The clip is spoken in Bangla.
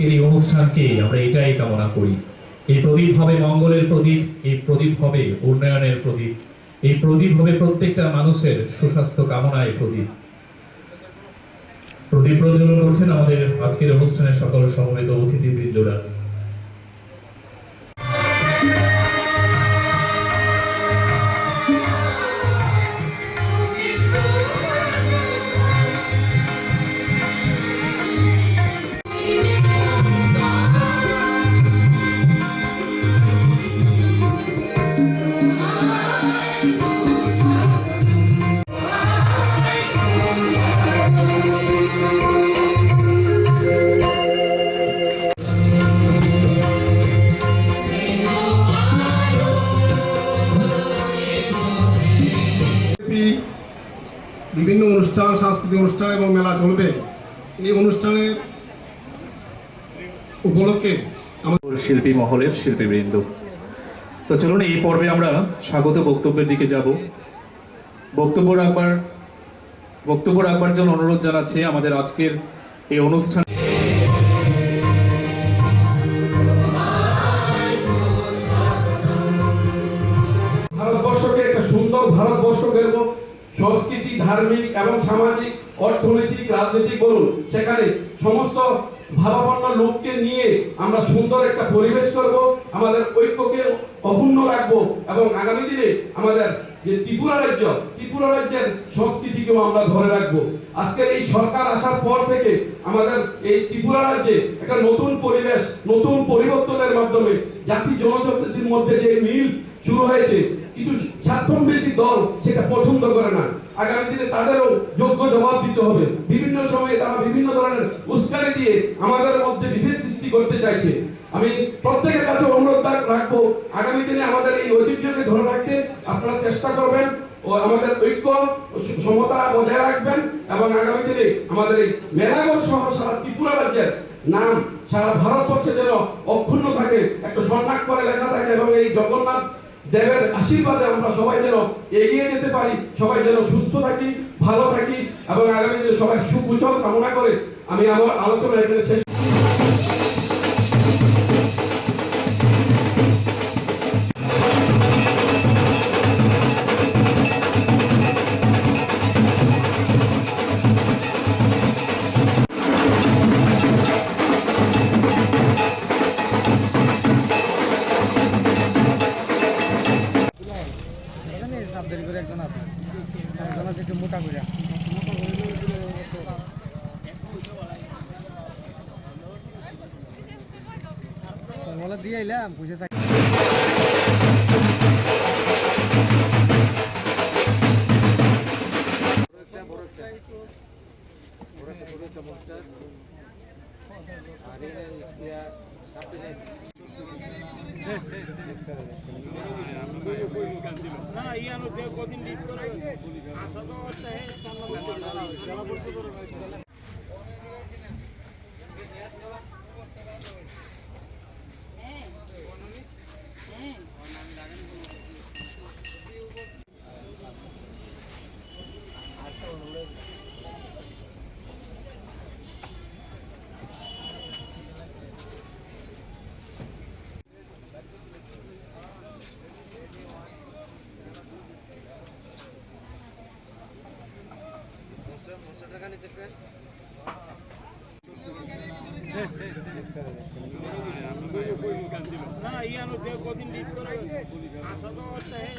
আজকের এই অনুষ্ঠানকে আমরা এটাই কামনা করি। এই প্রদীপ হবে মঙ্গলের প্রদীপ, এই প্রদীপ হবে উন্নয়নের প্রদীপ, এই প্রদীপ হবে প্রত্যেকটা মানুষের সুস্বাস্থ্য কামনায় প্রদীপ। প্রদীপ প্রজ্বলন করছেন আমাদের আজকের অনুষ্ঠানের সকল সমবেত অতিথিবৃন্দরা। ব্যাপী বিভিন্ন অনুষ্ঠান, সাংস্কৃতিক অনুষ্ঠান এবং মেলা চলবে। এই অনুষ্ঠানের উপলক্ষে আমাদের শিল্পী মহলের শিল্পীবৃন্দ। তো চলুন, এই পর্বে আমরা স্বাগত বক্তব্যের দিকে যাব। বক্তব্য রাখবার বক্তব্য রাখবার জন্য অনুরোধ জানাচ্ছি আমাদের আজকের এই অনুষ্ঠান ভারতবর্ষ গড়ব সংস্কৃতি, ধার্মিক এবং সামাজিক, অর্থনৈতিক, রাজনৈতিক বলুন, সেখানে সমস্ত ভাবাপন্ন লোককে নিয়ে আমরা সুন্দর একটা পরিবেশ করব, আমাদের ঐক্যকে অক্ষুণ্ণ রাখব এবং আগামী দিনে আমাদের যে ত্রিপুরা রাজ্য, ত্রিপুরা রাজ্যের সংস্কৃতিকেও আমরা ধরে রাখব। আজকের এই সরকার আসার পর থেকে আমাদের এই ত্রিপুরা রাজ্যে একটা নতুন পরিবেশ, নতুন পরিবর্তনের মাধ্যমে জাতি জনজাতির মধ্যে যে মিল শুরু হয়েছে, কিছু স্বার্থন্বেষী দল সেটা পছন্দ করে না। আগামী দিনে তাদেরও যোগ্য জবাব দিতে হবে। বিভিন্ন সময়ে তারা বিভিন্ন ধরনের উস্কানি দিয়ে আমাদের মধ্যে বিভেদ সৃষ্টি করতে চাইছে। আমি প্রত্যেকের কাছে অনুরোধ রাখব, আগামী দিনে আমাদের এই ঐতিহ্যকে ধরে রাখতে আপনারা চেষ্টা করবেন ও আমাদের ঐক্য সমতা বজায় রাখবেন এবং আগামী দিনে আমাদের এই মেলাগড় সহ সারা ত্রিপুরা রাজ্যের নাম সারা ভারতবর্ষে যেন অক্ষুণ্ণ থাকে। একটা স্বর্ণাক করে লেখা থাকে এবং এই জগন্নাথ দেবের আশীর্বাদে আমরা সবাই যেন এগিয়ে যেতে পারি, সবাই যেন সুস্থ থাকি, ভালো থাকি, এবং আগামী দিনে সবাই সুকুশল কামনা করে আমি আমার আলোচনা এখানে শেষ একজন আছে। একজন আছে একটু মোটা করে বলে দিয়ে এলাম বুঝে থাকি না না না ইয়া নো দেব কদিন লিড করে আসা তো অবস্থা হে